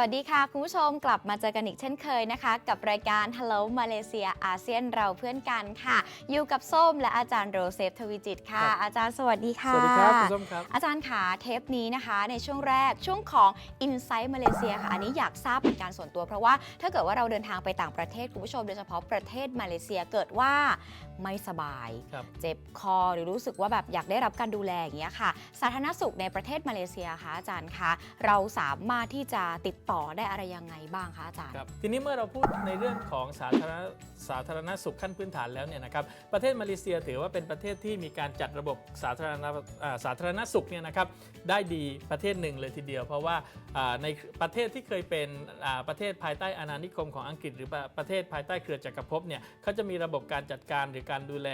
วัสดีค่ะ คุณผู้ชมกลับมาเจอกันอีกเช่นเคยนะคะ กับรายการ Hello Malaysia อาเซียนเราเพื่อนกันค่ะ อยู่กับส้มและอาจารย์โรเซฟทวีจิตค่ะ ครับ อาจารย์สวัสดีค่ะ สวัสดีครับคุณส้มครับ อาจารย์ขาเทปนี้นะคะ ในช่วงแรกช่วงของ Insight Malaysia ค่ะ อันนี้อยากทราบเป็นการส่วนตัว เพราะว่าถ้าเกิดว่าเราเดินทางไปต่างประเทศคุณผู้ชมโดยเฉพาะประเทศมาเลเซียเกิดว่าไม่สบาย ครับ เจ็บคอหรือรู้สึกว่าแบบอยากได้รับการดูแลอย่างเงี้ยค่ะ สาธารณสุขในประเทศมาเลเซียคะอาจารย์คะเราสามารถที่จะติดต่อได้อะไรยังไงบ้างคะอาจารย์ ครับทีนี้เมื่อเราพูดในเรื่องของสาธารณสาธารณสุขขั้นพื้นฐานแล้วเนี่ยนะครับประเทศมาเลเซียถือว่าเป็นประเทศที่มีการจัดระบบสาธารณอ่าสาธารณสุขเนี่ยนะครับได้ดีประเทศหนึ่งเลยทีเดียว เพราะว่าอ่าในประเทศที่เคยเป็นอ่าประเทศภายใต้อาณานิคมของอังกฤษ หรือประประเทศภายใต้เครือจักรภพเนี่ยเขาจะมีระบบการจัดการหรือการดูแล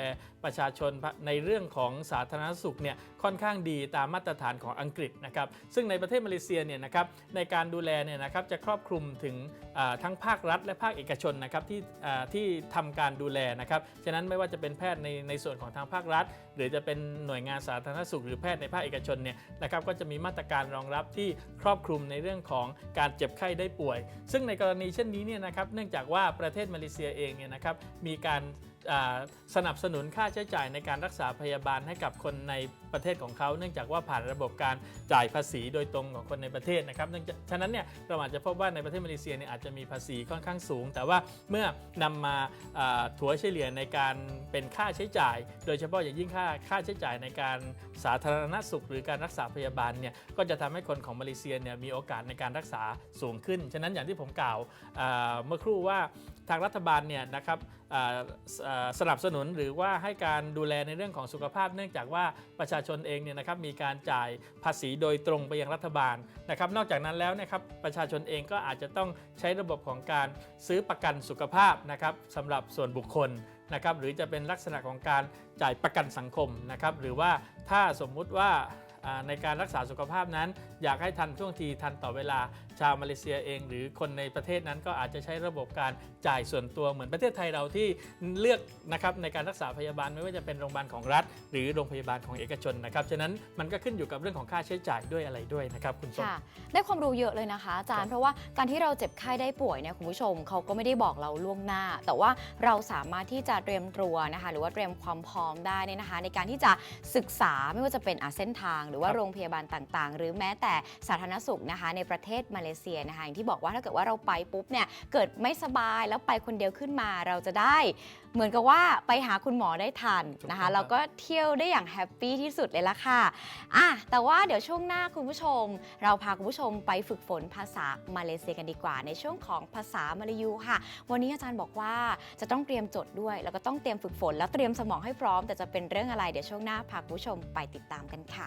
ประชาชนในเรื่องของสาธารณสุขเนี่ยค่อนข้างดีตามมาตรฐานของอังกฤษนะครับซึ่งในประเทศมาเลเซียเนี่ยนะครับในการดูแลเนี่ยนะครับจะครอบคลุมถึงทั้งภาครัฐ และภาคเอกชนนะครับที่ที่ทำการดูแลนะครับฉะนั้นไม่ว่าจะเป็นแพทย์ในในส่วนของทางภาครัฐ หรือจะเป็นหน่วยงานสาธารณสุข หรือแพทย์ในภาคเอกชนเนี่ยนะครับก็จะมีมาตรการรองรับที่ครอบคลุมในเรื่องของการเจ็บไข้ได้ป่วย ซึ่งในกรณีเช่นนี้เนี่ยนะครับเนื่องจากว่าประเทศมาเลเซียเองเนี่ยนะครับมีการ สนับสนุนค่าใช้จ่ายในการรักษาพยาบาลให้กับคนในประเทศของเขาเนื่องจากว่าผ่านระบบการจ่ายภาษีโดยตรงของคนในประเทศนะครับเนื่องจากฉะนั้นเนี่ยเราอาจจะพบว่าในประเทศมาเลเซียเนี่ยอาจจะมีภาษีค่อนข้างสูง แต่ว่าเมื่อนำมาอ่าถัวเฉลี่ยในการเป็นค่าใช้จ่าย โดยเฉพาะอย่างยิ่งค่าค่าใช้จ่ายในการสาธารณสุข หรือการรักษาพยาบาลเนี่ยก็จะทำให้คนของมาเลเซียเนี่ยมีโอกาสในการรักษาสูงขึ้น ฉะนั้นอย่างที่ผมกล่าวเมื่อครู่ว่า ทางรัฐบาลเนี่ยนะครับสนับสนุนหรือว่าให้การดูแลในเรื่องของสุขภาพ เนื่องจากว่าประชาชนเองเนี่ยนะครับมีการจ่ายภาษีโดยตรงไปยังรัฐบาลนะครับ นอกจากนั้นแล้วนะครับประชาชนเองก็อาจจะต้องใช้ระบบของการซื้อประกันสุขภาพนะครับสำหรับส่วนบุคคลนะครับหรือจะเป็นลักษณะของการจ่ายประกันสังคมนะครับหรือว่าถ้าสมมุติว่า ในการรักษาสุขภาพนั้น อยากให้ทันท่วงทีทันต่อเวลาชาวมาเลเซียเอง หรือคนในประเทศนั้นก็อาจจะใช้ระบบการจ่ายส่วนตัวเหมือนประเทศไทยเราที่เลือกนะครับในการรักษาพยาบาลไม่ว่าจะเป็นโรงพยาบาลของรัฐ หรือโรงพยาบาลของเอกชนนะครับฉะนั้นมันก็ขึ้นอยู่กับเรื่องของค่าใช้จ่ายด้วยอะไรด้วยนะครับคุณส้มค่ะได้ความรู้เยอะเลยนะคะอาจารครัย์บเพราะว่าการที่เราเจ็บไข้ได้ป่วยเนี่ยคุณผู้ชมเขาก็ไม่ได้บอกเราล่วงหน้า แต่ว่าเราสามารถที่จะเตรียมตัวนะคะหรือว่าเตรียมความพร้อมได้เนี่ยนะคะ ในการที่จะศึกษาไม่ว่าจะเป็นอาเส้นทางหรือว่าครับโรงพยาบาลต่างๆ หรือแม้แต่สาธารณสุขนะคะ ในประเทศมาเลเซียนะคะอย่างที่บอกว่าถ้าเกิดว่าเราไปปุ๊บเนี่ยเกิดไม่สบายแล้วไปคนเดียวขึ้นมาเราจะได้ เหมือนกับว่าไปหาคุณหมอได้ทันนะคะถูกต้องครับแล้วก็เที่ยวได้อย่างแฮปปี้ที่สุดเลยละค่ะอะแต่ว่าเดี๋ยวช่วงหน้าคุณผู้ชม เราพาคุณผู้ชมไปฝึกฝนภาษามาเลเซียกันดีกว่า ในช่วงของภาษามาลายูค่ะ วันนี้อาจารย์บอกว่าจะต้องเตรียมจดด้วย แล้วก็ต้องเตรียมฝึกฝน แล้วเตรียมสมองให้พร้อม แต่จะเป็นเรื่องอะไรเดี๋ยวช่วงหน้าพาคุณผู้ชมไปติดตามกันค่ะ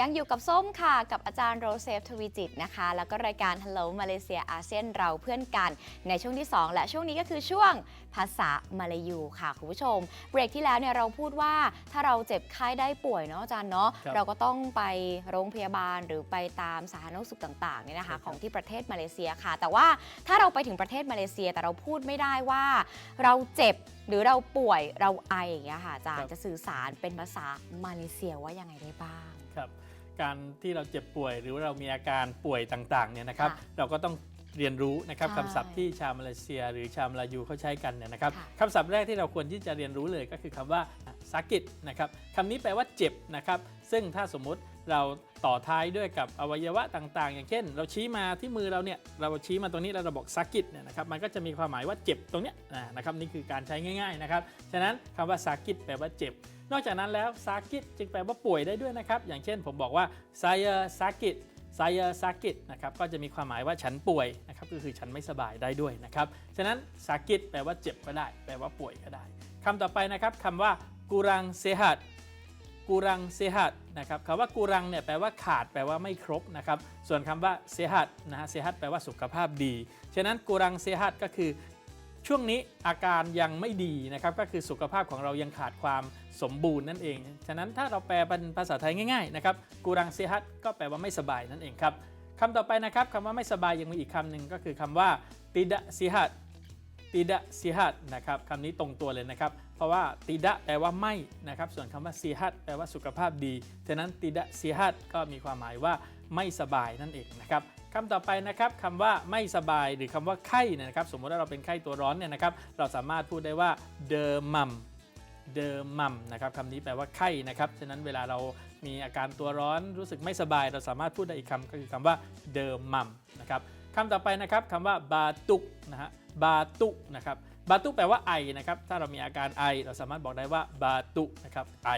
ยังอยู่กับส้มค่ะ กับอาจารย์โรเซฟทวีจิตนะคะ แล้วก็รายการ Hello มาเลเซียอาเซียนเราเพื่อนกัน ในช่วงที่ 2 และช่วงนี้ก็คือช่วงภาษามาลายูค่ะ คุณผู้ชม เบรกที่แล้วเนี่ยเราพูดว่าถ้าเราเจ็บไข้ได้ป่วยเนาะอาจารย์เนาะครับเราก็ต้องไปโรงพยาบาลหรือไปตามสาธารณสุขต่างๆเนี่ยนะครัคะบของที่ประเทศมาเลเซียค่ะ แต่ว่าถ้าเราไปถึงประเทศมาเลเซีย แต่เราพูดไม่ได้ว่า เราเจ็บหรือเราป่วยเราไออย่างเงี้ยค่ะอาจารย์จะสื่อสารเป็นภาษามาเลเซียว่ายังไงได้บ้างครับ การที่เราเจ็บป่วย หรือว่าเรามีอาการป่วยต่างๆเนี่ยนะครับ ค่ะเราก็ต้องเรียนรู้นะครับใช่คำศัพท์ที่ชาวมาเลเซีย หรือชาวมาลายูเขาใช้กันเนี่ยนะครับค่ะคำศัพท์แรกที่เราควรที่จะเรียนรู้เลยก็คือคำว่าสากิดนะครับคำนี้แปลว่าเจ็บนะครับ ซึ่งถ้าสมมุติ เราต่อท้ายด้วยกับอวัยวะต่างๆ อย่างเช่น เราชี้มาที่มือเราเนี่ยเราชี้มาตรงนี้แล้วเราบอกสากิดเนี่ยนะครับมันก็จะมีความหมายว่าเจ็บตรงเนี้ยนะครับนี่คือการใช้ง่ายๆนะครับฉะนั้นคำว่าสากิดแปลว่าเจ็บ นอกจากนั้นแล้วซากิดจึงแปลว่าป่วยได้ด้วยนะครับอย่างเช่น ผมบอกว่า saya sakit ไซเยอร์ซากิตนะครับก็จะมีความหมายว่าฉันป่วยนะครับก็คือฉันไม่สบายได้ด้วยนะครับฉะนั้นซากิตแปลว่าเจ็บก็ได้ แปลว่าป่วยก็ได้คำต่อไปนะครับคำว่ากูรังเซฮัด กูรังเซฮัดนะครับคำว่ากูรังเนี่ยแปลว่าขาดแปลว่าไม่ครบนะครับส่วนคำว่าเซฮัดนะฮะเซฮัดแปลว่าสุขภาพดี ฉะนั้นกูรังเซฮัดก็คือ ช่วงนี้อาการยังไม่ดีนะครับก็คือสุขภาพของเรายังขาดความสมบูรณ์นั่นเอง ฉะนั้นถ้าเราแปลเป็นภาษาไทยง่ายๆนะครับกูรังเซฮัตก็แปลว่าไม่สบายนั่นเองครับคำต่อไปนะครับคำว่าไม่สบายยังมีอีกคำหนึ่งก็คือคำว่าติดะซิฮัต ติดะซิฮัตนะครับคำนี้ตรงตัวเลยนะครับ เพราะว่าติดะแปลว่าไม่นะครับ ส่วนคำว่าซิฮัตแปลว่าสุขภาพดีฉะนั้นติดะซิฮัตก็มีความหมายว่าไม่สบายนั่นเองนะครับคำต่อไปนะครับคำว่าไม่สบายหรือคำว่าไข้เนี่ยนะครับ สมมติว่าเราเป็นไข้ตัวร้อนเนี่ยนะครับ เราสามารถพูดได้ว่าเดอมัมเดอมัมนะครับคำนี้แปลว่าไข้นะครับ ฉะนั้นเวลาเรามีอาการตัวร้อนรู้สึกไม่สบาย เราสามารถพูดได้อีกคำก็คือคำว่าเดอมัมนะครับคำต่อไปนะครับคำว่าบาตุกนะฮะ บาตุนะครับบาตุแปลว่าไอนะครับถ้าเรามีอาการไอเราสามารถบอกได้ว่าบาตุนะครับไอ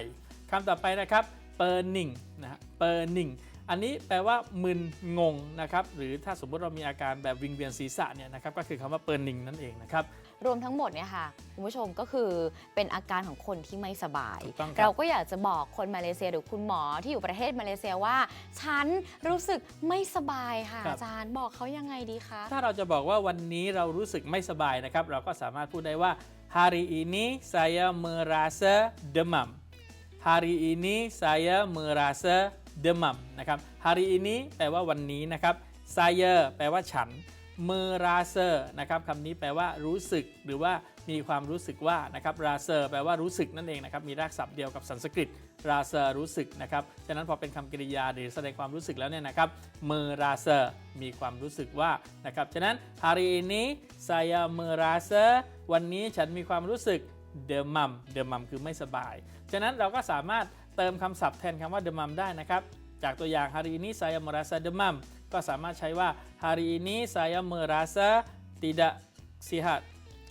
คำต่อไปนะครับเปอร์นิงนะฮะเปอร์นิงอันนี้แปลว่ามึนงงนะครับหรือถ้าสมมติเรามีอาการแบบวิงเวียนศีรษะเนี่ยนะครับก็คือคำว่าเปิร์นิงนั่นเองนะครับ รวมทั้งหมดเนี่ยค่ะคุณผู้ชมก็คือเป็นอาการของคนที่ไม่สบาย ถูกต้องครับ เราก็อยากจะบอกคนมาเลเซียหรือคุณหมอที่อยู่ประเทศมาเลเซียว่า ฉันรู้สึกไม่สบายค่ะอาจารย์บอกเขายังไงดีคะ ถ้าเราจะบอกว่าวันนี้เรารู้สึกไม่สบายนะครับ เราก็สามารถพูดได้ว่า hari ini saya merasa demam hari ini saya merasa demam นะครับ hari ini แปลว่าวันนี้นะครับ saya แปลว่าฉัน merasa นะครับคำนี้แปลว่ารู้สึกหรือว่ามีความรู้สึกว่านะครับ rasa แปลว่ารู้สึกนั่นเองนะครับมีรากศัพท์เดียวกับสันสกฤต rasa รู้สึกนะครับฉะนั้นพอเป็นคำกริยาหรือแสดงความรู้สึกแล้วเนี่ยนะครับ merasa มีความรู้สึกว่านะครับฉะนั้น hari ini saya merasa วันนี้ฉันมีความรู้สึก demam demam คือไม่สบาย ฉะนั้นเราก็สามารถเติมคำศัพท์แทนคำว่า demam ได้นะครับจากตัวอย่าง hari ini saya merasa demam ก็สามารถใช้ว่า hari ini saya merasa tidak sehat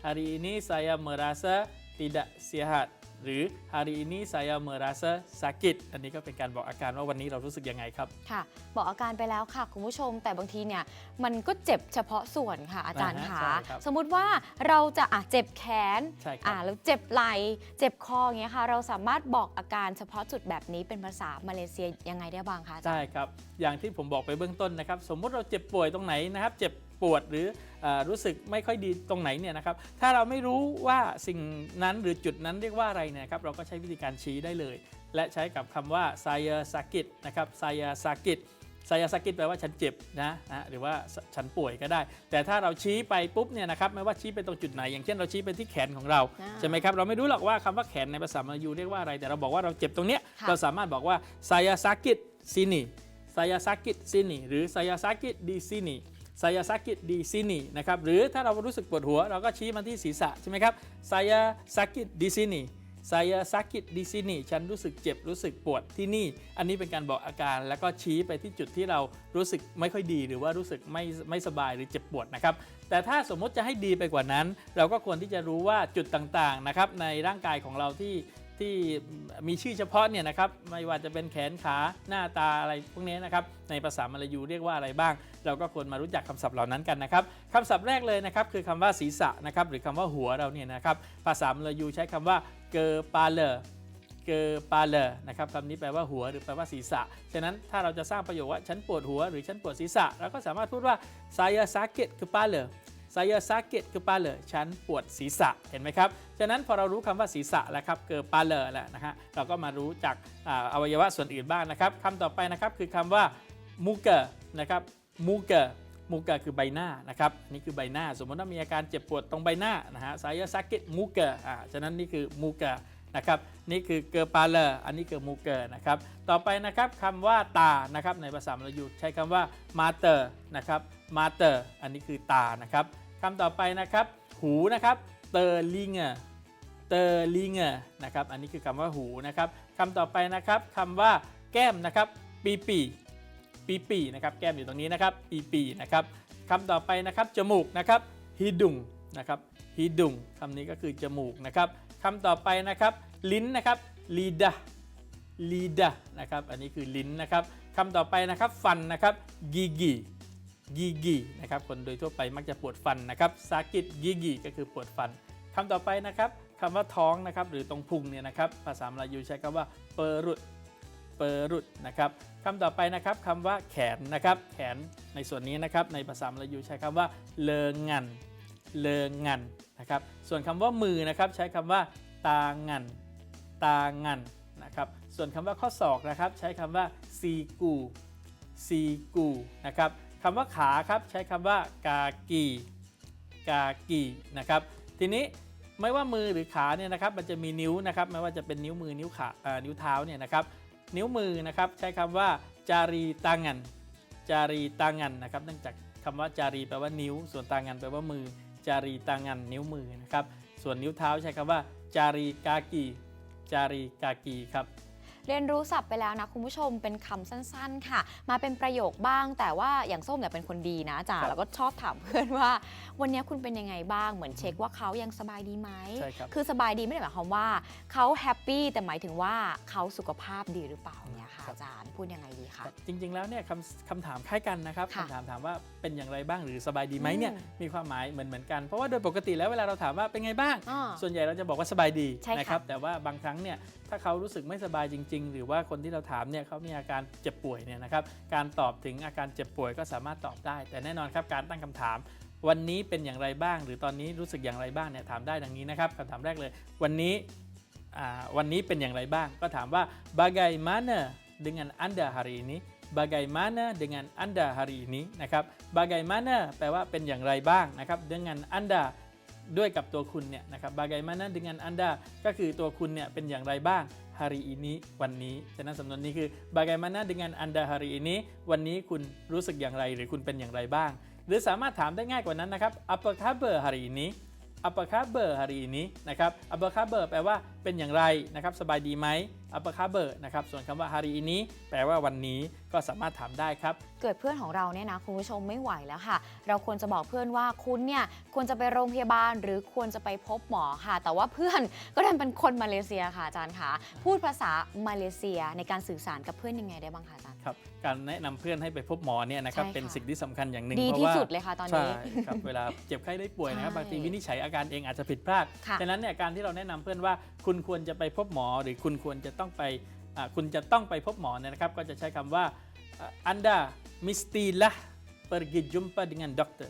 hari ini saya merasa tidak sehat หรือ hari ini saya merasa sakit อันนี้ก็เป็นการบอกอาการว่าวันนี้เรารู้สึกยังไงครับ ค่ะ บอกอาการไปแล้วค่ะ คุณผู้ชม แต่บางทีเนี่ยมันก็เจ็บเฉพาะส่วนค่ะอาจารย์อ่าฮะคะใช่ครับสมมุติว่าเราจะอะเจ็บแขนใช่ครัอ่าบแล้วเจ็บไหล่เจ็บคออย่างเงี้ยค่ะ เราสามารถบอกอาการเฉพาะจุดแบบนี้เป็นภาษามาเลเซียยังไงได้บ้างคะอาจารย์ใช่ครับ อย่างที่ผมบอกไปเบื้องต้นนะครับ สมมุติเราเจ็บป่วยตรงไหนนะครับ เจ็บ ปวดหรือเออรู้สึกไม่ค่อยดีตรงไหนเนี่ยนะครับถ้าเราไม่รู้ว่าสิ่งนั้นหรือจุดนั้นเรียกว่าอะไรเนี่ยครับเราก็ใช้วิธีการชี้ได้เลย และใช้กับคำว่า s a y a sakit นะครับ s a y a sakit ไซยาสกิตแปลว่าฉันเจ็บนะนะหรือว่าฉันป่วยก็ได้ แต่ถ้าเราชี้ไปปุ๊บเนี่ยนะครับไม่ว่าชี้ไปตรงจุดไหน อย่างเช่นเราชี้ไปที่แขนของเราอ่าใช่ไหมครับเราไม่รู้หรอกว่าคำว่าแขนในภาษามลายูเรียกว่าอะไร แต่เราบอกว่าเราเจ็บตรงเนี้ยค่ะเราสามารถบอกว่า saya sakit sini saya sakit sini หรือ saya sakit di sini saya sakit di sini น ไซยาซากิดีซินีนะครับหรือถ้าเรารู้สึกปวดหัว เราก็ชี้มาที่ศีรษะใช่ไหมครับ saya sakit di sini saya sakit di sini ฉันรู้สึกเจ็บรู้สึกปวดที่นี่ อันนี้เป็นการบอกอาการแล้วก็ชี้ไปที่จุดที่เรารู้สึกไม่ค่อยดีหรือว่ารู้สึกไม่ไม่สบายหรือเจ็บปวดนะครับ แต่ถ้าสมมติจะให้ดีไปกว่านั้น เราก็ควรที่จะรู้ว่าจุดต่างๆนะครับในร่างกายของเราที่ ที่มีชื่อเฉพาะเนี่ยนะครับไม่ว่าจะเป็นแขนขาหน้าตาอะไรพวกนี้นะครับในภาษามลายูเรียกว่าอะไรบ้าง เราก็ควรมารู้จักคำศัพท์เหล่านั้นกันนะครับคำศัพท์แรกเลยนะครับคือคำว่าศีรษะนะครับหรือคำว่าหัวเราเนี่ยนะครับภาษามลายูใช้คำว่าเกอปาเลเกอปาเลนะครับคำนี้แปลว่าหัวหรือแปลว่าศีรษะ ฉะนั้นถ้าเราจะสร้างประโยคว่าฉันปวดหัวหรือฉันปวดศีรษะเราก็สามารถพูดว่าไซยาซาเกตคือปาเล saya sakit kepala saya sakit kepala ฉันปวดศีรษะเห็นไหมครับฉะนั้นพอเรารู้คำว่าศีรษะแล้วครับเกอปาเลอแล้วนะฮะเราก็มารู้จากออวัยวะส่วนอื่นบ้างนะครับคำต่อไปนะครับคือคำว่ามูเกอนะครับมูเกอมูเกอคือใบหน้านะครับนี่คือใบหน้า สมมติว่ามีอาการเจ็บปวดตรงใบหน้านะฮะไซยาซาเกตมูเกอ่าฉะนั้นนี่คือมูเกอ นะครับนี่คือเกอร์ปาเลอร์อันนี้คือมูเกอร์นะครับต่อไปนะครับคำว่าตานะครับในภาษามลายูใช้คำว่ามาเตอร์นะครับมาเตอร์อันนี้คือตานะครับคำต่อไปนะครับหูนะครับเตอร์ลิงเกอร์เตอร์ลิงเกอร์นะครับอันนี้คือคำว่าหูนะครับคำต่อไปนะครับคำว่าแก้มนะครับปีปีปีปีนะครับแก้มอยู่ตรงนี้นะครับปีปีนะครับคำต่อไปนะครับจมูกนะครับฮิดุงนะครับฮิดุงคำนี้ก็คือจมูกนะครับ คำต่อไปนะครับ ลิ้นนะครับลีดาลีดานะครับ อันนี้คือลิ้นนะครับคำต่อไปนะครับ ฟันนะครับกีกีกีกีนะครับคนโดยทั่วไปมักจะปวดฟันนะครับสากิดกีกีก็คือปวดฟันคำต่อไปนะครับคำว่าท้องนะครับหรือตรงพุงเนี่ยนะครับภาษามลายูใช้คำว่าเปรุดเปรุดนะครับคำต่อไปนะครับคำว่าแขนนะครับแขนในส่วนนี้นะครับในภาษามลายูใช้คำว่าเลงันเลงัน นะครับ ส่วนคำว่ามือนะครับใช้คำว่า ตางัน ตางันนะครับ ส่วนคำว่าข้อศอกนะครับใช้คำว่าซีกูซีกูนะครับคำว่าขาครับใช้คำว่ากากีกากีนะครับ ทีนี้ไม่ว่ามือหรือขาเนี่ยนะครับมันจะมีนิ้วนะครับไม่ว่าจะเป็นนิ้วมือนิ้วขาเอ่อนิ้วเท้าเนี่ยนะครับนิ้วมือนะครับใช้คำว่าจารีตางันจารีตางันนะครับเนื่องจากคำว่าจารีแปลว่านิ้ว ส่วนตางันแปลว่ามือ จารีตางันนิ้วมือนะครับ ส่วนนิ้วเท้าใช้คำว่า จารีกากีจารีกากีครับเรียนรู้ศัพท์ไปแล้วนะคุณผู้ชมเป็นคำสั้นๆ ค่ะ มาเป็นประโยคบ้าง แต่ว่าอย่างส้มเนี่ยเป็นคนดีนะอาจารครัย์บแล้วก็ชอบถามเพื่อนว่า วันนี้คุณเป็นยังไงบ้างเหมือนเช็คว่าเขายังสบายดีไหมใช่ครับคือสบายดีไม่ได้หมายความว่าเขาแฮปปี้แต่หมายถึงว่าเขาสุขภาพดีหรือเปล่าเนี่ยค่ะครับ อาจารย์พูดยังไงดีคะจริง ๆ แล้วเนี่ยคำคำถามคล้ายกันนะครับค่ะคำถามถามว่าเป็นอย่างไรบ้างหรือสบายดีไหมเนี่ยอืมมีความหมายเหมือนเหมือนกันเพราะว่าโดยปกติแล้วเวลาเราถามว่าเป็นไงบ้างอ่าส่วนใหญ่เราจะบอกว่าสบายดีใช่ค่ะนะครับแต่ว่าบางครั้งเนี่ยถ้าเขารู้สึกไม่สบายจริง ๆ หรือว่าคนที่เราถามเนี่ยเขามีอาการเจ็บป่วยเนี่ยนะครับการตอบถึงอาการเจ็บป่วยก็สามารถตอบได้ แต่แน่นอนครับการตั้งคำถามวันนี้เป็นอย่างไรบ้าง หรือตอนนี้รู้สึกอย่างไรบ้างเนี่ยถามได้ดังนี้นะครับคำถามแรกเลย วันนี้อ่าวันนี้เป็นอย่างไรบ้าง ก็ถามว่า bagaimana dengan anda hari ini bagaimana dengan anda hari ini นะครับ bagaimana แปลว่าเป็นอย่างไรบ้างนะครับ dengan anda ด้วยกับตัวคุณเนี่ยนะครับ bagaimana dengan anda ก็คือตัวคุณเนี่ยเป็นอย่างไรบ้าง hari ini วันนี้ ฉะนั้นสำนวนนี้คือ bagaimana dengan anda hari ini วันนี้คุณรู้สึกอย่างไรหรือคุณเป็นอย่างไรบ้าง หรือสามารถถามได้ง่ายกว่านั้นนะครับ apa kabar hari ini apa kabar hari ini นะครับ apa kabar แปลว่าเป็นอย่างไรนะครับ สบายดีไหม apa kabar นะครับ ส่วนคำว่า hari ini แปลว่าวันนี้ก็สามารถถามได้ครับ เกิดเพื่อนของเราเนี่ยนะคุณผู้ชมไม่ไหวแล้วค่ะ เราควรจะบอกเพื่อนว่าคุณเนี่ยควรจะไปโรงพยาบาล หรือควรจะไปพบหมอค่ะ แต่ว่าเพื่อนก็ดันเป็นคนมาเลเซียค่ะอาจารย์คะพูดภาษามาเลเซียในการสื่อสารกับเพื่อนยังไงได้บ้างคะอาจารย์ครับการแนะนำเพื่อนให้ไปพบหมอเนี่ยนะครับใช่ค่ะเป็นสิ่งที่สำคัญอย่างหนึ่งดีเพราะที่ว่าสุดเลยค่ะตอนนี้ใช่ครับเวลาเจ็บไข้ได้ป่วยนะครับใช่บางทีวินิจฉัยอาการเองอาจจะผิดพลาดค่ะดังนั้นเนี่ยการที่เราแนะนำเพื่อนว่าคุณควรจะไปพบหมอ หรือคุณควรจะต้องไปคุณจะต้องไปพบหมอเนี่ยนะครับ ก็จะใช้คำว่าอ่า anda mestilah pergi jumpa dengan dokter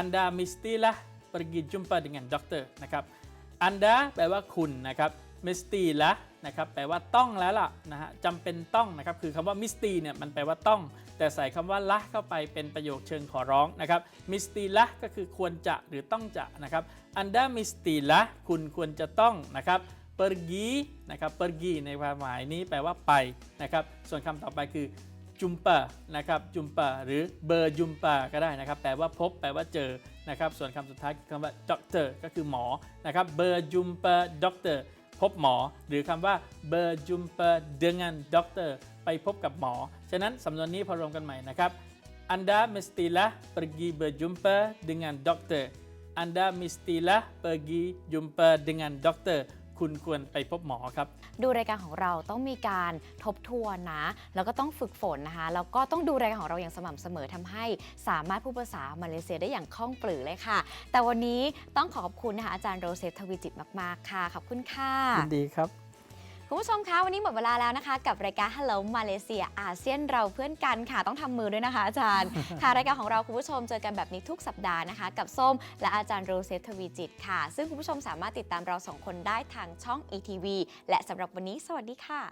anda mestilah pergi jumpa dengan dokter นะครับ anda แปลว่าคุณนะครับ mestilah นะครับ แปลว่าต้องแล้วล่ะนะฮะจำเป็นต้องนะครับ คือคำว่า misti เนี่ยมันแปลว่าต้อง แต่ใส่คำว่าละเข้าไปเป็นประโยคเชิงขอร้องนะครับ mistilah ก็คือควรจะหรือต้องจะนะครับ anda mistilah คุณควรจะต้องนะครับ pergi นะครับ pergi ในความหมายนี้แปลว่าไปนะครับ ส่วนคำต่อไปคือ jumpa นะครับ jumpa หรือ berjumpa ก็ได้นะครับ แปลว่าพบ แปลว่าเจอนะครับ ส่วนคำสุดท้ายคือคำว่า doctor ก็คือหมอนะครับ berjumpa doctor พบหมอ หรือคำว่า berjumpa dengan dokter ไปพบกับหมอ ฉะนั้นสำนวนนี้พอรวมกันใหม่นะครับ Anda mestilah pergi berjumpa dengan dokter Anda mestilah pergi jumpa dengan dokter คุณควรไปพบหมอครับ ดูรายการของเราต้องมีการทบทวนนะ แล้วก็ต้องฝึกฝนนะคะ แล้วก็ต้องดูรายการของเราอย่างสม่ำเสมอทำให้สามารถพูดภาษามาเลเซียได้อย่างคล่องปลือเลยค่ะ แต่วันนี้ต้องขอขอบคุณนะคะอาจารย์โรเซฟทวีจิตมาก ๆ ค่ะ ขอบคุณค่ะ ยินดีครับ คุณผู้ชมคะวันนี้หมดเวลาแล้วนะคะ กับรายการ Hello มาเลเซียอาเซียนเราเพื่อนกันค่ะต้องทำมือด้วยนะคะอาจารย์ ค่ะรายการของเราคุณผู้ชมเจอกันแบบนี้ทุกสัปดาห์นะคะ กับส้มและอาจารย์โรเซทวีจิตค่ะ ซึ่งคุณผู้ชมสามารถติดตามเราสองคนได้ทางช่อง ETV และสำหรับวันนี้ สวัสดีค่ะ